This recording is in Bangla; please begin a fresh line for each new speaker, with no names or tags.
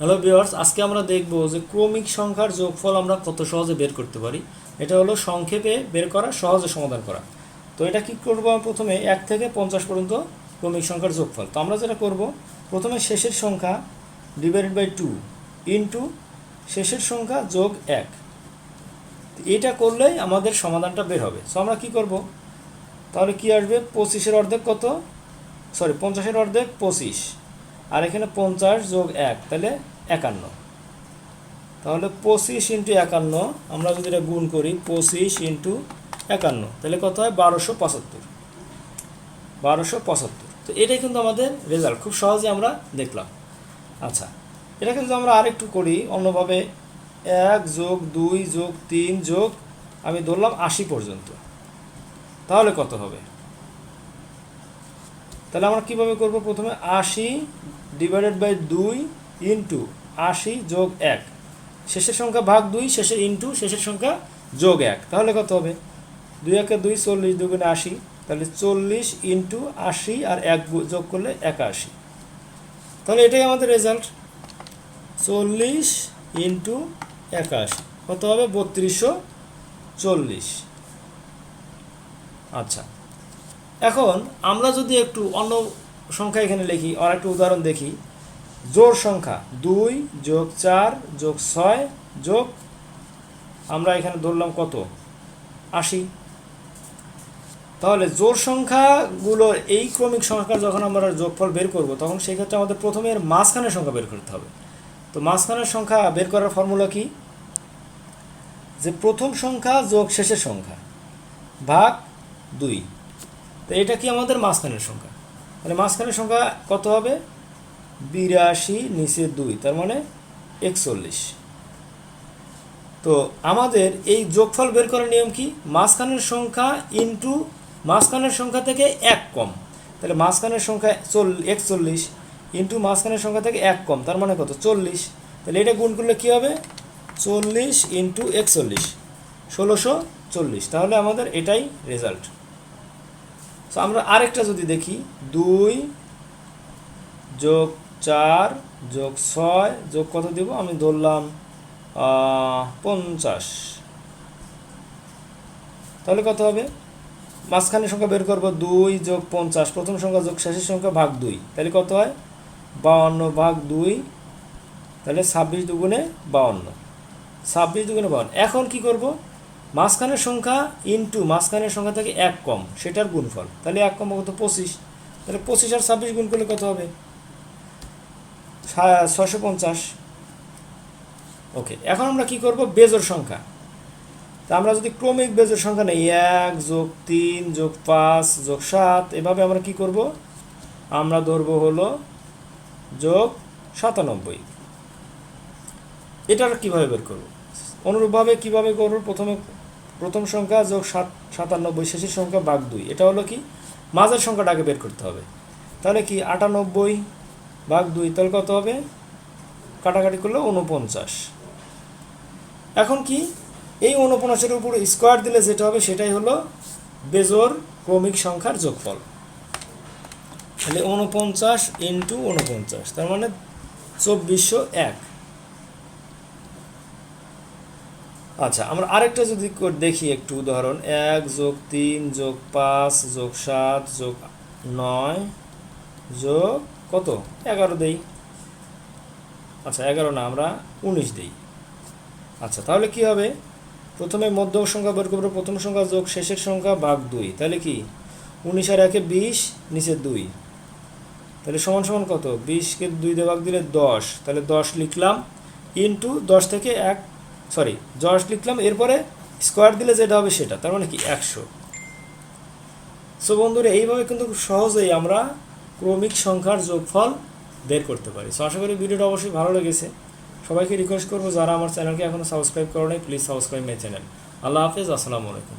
হ্যালো ভিউয়ার্স আজকে আমরা দেখব যে ক্রমিক সংখ্যার যোগফল আমরা কত সহজে বের করতে পারি। এটা হলো সংক্ষেপে বের করা, সহজে সমাধান করা। তো এটা কি করব প্রথমে? এক থেকে পঞ্চাশ পর্যন্ত ক্রমিক সংখ্যার যোগফল। তো আমরা যেটা করব, প্রথমে শেষের সংখ্যা ডিভাইডেড বাই টু ইন্টু শেষের সংখ্যা যোগ এক। এটা করলেই আমাদের সমাধানটা বের হবে। সো আমরা কি করব? তাহলে কি আসবে? পঁচিশের অর্ধেক কত? সরি পঞ্চাশের অর্ধেক পঁচিশ। আর এখানে পঞ্চাশ যোগ এক, তাহলে একান্ন। তাহলে পঁচিশ ইন্টু একান্ন, আমরা যদি এটা গুণ করি, পঁচিশ ইন্টু একান্ন, তাহলে কত হয়? বারোশো পঁচাত্তর। বারোশো পঁচাত্তর। তো এটাই কিন্তু আমাদের রেজাল্ট খুব সহজে আমরা দেখলাম। আচ্ছা এটা কিন্তু আমরা আরেকটু করি, অন্যভাবে এক যোগ দুই যোগ তিন যোগ, আমি ধরলাম আশি পর্যন্ত। তাহলে কত হবে? তাহলে আমরা কীভাবে করব প্রথমে আশি ডিভাইডেড বাই দুই ইন্টু আশি যোগ এক। শেষের সংখ্যা ভাগ দুই, শেষের ইন্টু শেষের সংখ্যা যোগ এক। তাহলে কত হবে? দুই একে দুই, চল্লিশ দুগুণে আশি। তাহলে চল্লিশ ইন্টু আশি আর এক যোগ করলে একাশি। তাহলে এটাই আমাদের রেজাল্ট চল্লিশ ইন্টু একাশি। কত হবে? বত্রিশশো চল্লিশ। আচ্ছা। এখন আমরা যদি একটু অন্য সংখ্যা এখানে লিখি, আর একটু উদাহরণ দেখি। জোর সংখ্যা, দুই যোগ চার যোগ ছয় যোগ, আমরা এখানে ধরলাম কত? আশি। তাহলে জোর সংখ্যাগুলোর এই ক্রমিক সংখ্যা যখন আমরা যোগফল বের করব, তখন সেই ক্ষেত্রে আমাদের প্রথমে এর মাঝখানের সংখ্যা বের করতে হবে। তো মাঝখানের সংখ্যা বের করার ফর্মুলা কি? যে প্রথম সংখ্যা যোগ শেষের সংখ্যা, ভাগ দুই। তো এটা কি আমাদের মাঝখানের সংখ্যা? মানে মাঝখানের সংখ্যা কত হবে? বিরাশি নিচে দুই, তার মানে একচল্লিশ। তো আমাদের এই যোগফল বের করার নিয়ম কি? মাঝখানের সংখ্যা ইন্টু মাঝখানের সংখ্যা থেকে এক কম। তাহলে মাঝখানের সংখ্যা চল, একচল্লিশ ইন্টু মাঝখানের সংখ্যা থেকে এক কম, তার মানে কত? চল্লিশ। তাহলে এটা গুণ করলে কী হবে? চল্লিশ ইন্টু একচল্লিশ, ষোলোশো চল্লিশ। তাহলে আমাদের এটাই রেজাল্ট তো আমরা আরেকটা যদি দেখি, দুই যোগ চার যোগ ছয় যোগ কত দেব? আমি ধরলাম পঞ্চাশ। তাহলে কত হবে? মাঝখানের সংখ্যা বের করব, দুই যোগ পঞ্চাশ। প্রথম সংখ্যা যোগ শেষের সংখ্যা ভাগ দুই। তাহলে কত হয়? বাউন্ন ভাগ দুই। তাহলে ছাব্বিশ দুগুণে বাউন্ন। ছাব্বিশ দুগুণে বাউন্ন। এখন কি করব? মাঝখানের সংখ্যা ইন্টু মাঝখানের সংখ্যা থেকে এক কম, সেটার গুণফল। তাহলে এক কম কত পঁচিশ। তাহলে পঁচিশ আর ছাব্বিশ গুণ করলে কত হবে? ছশো পঞ্চাশ। ওকে, এখন আমরা কি করব? বেজোর সংখ্যা। তা আমরা যদি ক্রমিক বেজোর সংখ্যা নেই, এক যোগ তিন যোগ পাঁচ যোগ সাত, এভাবে আমরা কি করব? আমরা ধরবো হলো যোগ সাতানব্বই। এটার কীভাবে বের করব? অনুরূপভাবে কীভাবে করব? প্রথমে প্রথম সংখ্যা যোগ সাত, সাতানব্বই, শেষের সংখ্যা বাঘ দুই। এটা হলো কি? মাঝের সংখ্যাটা আগে বের করতে হবে। তাহলে কি? আটানব্বই ভাগ দুই, তাহলে কত হবে? কাটাকাটি করলে উনপঞ্চাশ এখন কি? এই উনপঞ্চাশের উপর স্কোয়ার দিলে যেটা হবে, সেটাই হলো বেজোর ক্রমিক সংখ্যার যোগফল। তাহলে উনপঞ্চাশ ইন্টু উনপঞ্চাশ তার মানে চব্বিশশো এক। আচ্ছা আমরা আরেকটা যদি দেখি একটু, উদাহরণ, এক যোগ তিন যোগ পাঁচ যোগ সাত যোগ নয় যোগ কত? এগারো দেই। আচ্ছা এগারো না, আমরা উনিশ দেই। আচ্ছা তাহলে কি হবে? প্রথমে মধ্যম সংখ্যা বের করব, প্রথম সংখ্যা যোগ শেষের সংখ্যা ভাগ দুই। তাহলে কি? উনিশ আর একে বিশ, নিচে দুই। তাহলে সমান সমান কত? বিশকে দুই দিয়ে ভাগ দিলে দশ। তাহলে দশ লিখলাম, ইন্টু দশ থেকে এক সরি জর্জ লিখলাম, এরপরে স্কোয়ার দিলে যেটা হবে সেটা, তার মানে কি একশো। সো বন্ধুরা, এইভাবে কিন্তু খুব সহজেই আমরা ক্রমিক সংখ্যার যোগফল বের করতে পারি। সো আশা করি ভিডিওটা অবশ্যই ভালো লেগেছে। সবাইকে রিকোয়েস্ট করব, যারা আমার চ্যানেলকে এখনও সাবস্ক্রাইব করো নাই প্লিজ সাবস্ক্রাইব মাই চ্যানেল আল্লাহ হাফেজ, আসসালামু আলাইকুম।